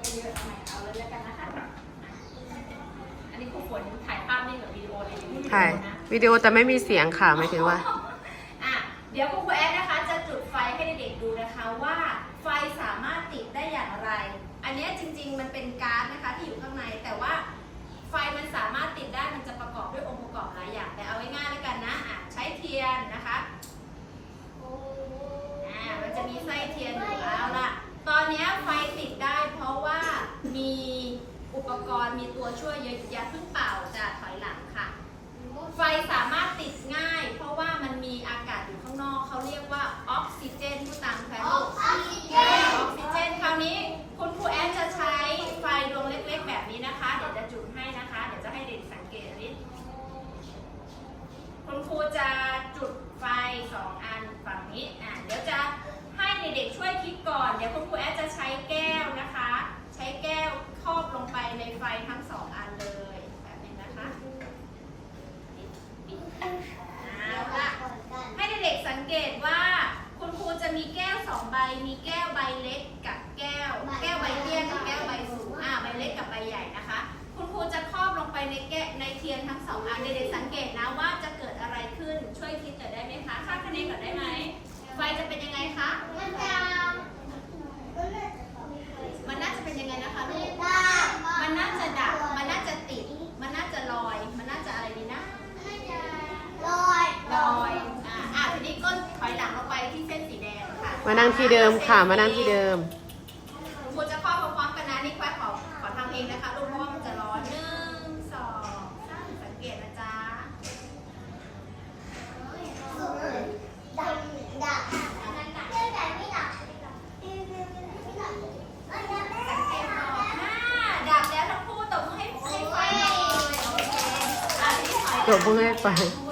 ไปเยอะทำไมเอาเลยแล้วกันนะคะ อันนี้ครูฝนถ่ายภาพนิ่งกับวิดีโอเลยอยู่ที่วิดีถ่ายโอนะวิดีโอแต่ไม่มีเสียงค่ะหมายถึงว่า อะเดี๋ยวคุณครูแอดนะคะจะจุดไฟให้เด็กๆดูนะคะว่าไฟสามารถติดได้อย่างไร อันเนี้ยจริงๆมันเป็นก๊าซ ปกรณ์มีตัวช่วยเยอะอย่าเพิ่งเป่าจะถอยหลังค่ะ ไฟสามารถติดง่าย เพราะว่ามันมีอากาศอยู่ข้างนอกเขาเรียกว่าออกซิเจนผู้ตามแพทย์ออกซิเจนคราวนี้คุณครูแอนจะใช้ไฟดวงเล็กๆ แบบนี้นะคะ เดี๋ยวจะจุดให้นะคะ เดี๋ยวจะให้เด็กสังเกตนิดคุณครูจะจุดไฟสองอันฝั่งนี้อะเดี๋ยวจะให้เด็กๆช่วยคิดก่อนเดี๋ยวคุณครูแอนจะใช้แก้วนะคะ ใช้แก้วครอบลงไปในไฟทั้งสองอันเลยแบบนี้นะคะ เอาละให้เด็กๆสังเกตว่า คุณครูจะมีแก้วสองใบ มีแก้วใบเล็กกับแก้ว แก้วใบเตี้ยกับแก้วใบสูง อ่าใบเล็กกับใบใหญ่นะคะ คุณครูจะครอบลงไปในแก้ในเทียนทั้งสองอัน เด็กๆสังเกตนะว่าจะเกิดอะไรขึ้น ช่วย คิดหน่อยได้ไหมคะคาดคะเนก่อนได้ไหม ไฟจะเป็นยังไงคะมันน่าจะเป็นยังไงนะคะลูก มันน่าจะดับ มันน่าจะติด มันน่าจะลอย มันน่าจะอะไรดีนะ ลอยอ่าอะทีนี้ก้นถอยหลังออกไปที่เส้นสีแดงค่ะมานั่งที่เดิมค่ะ มานั่งที่เดิม ครูจะครอบพร้อมๆกันนะนี่ควายขอขอทำเองนะคะลูกเพราะว่ามันจะร้อนหนึ่งสองสามสังเกตนะจ๊ะสังเกตก่อนห้า ดับแ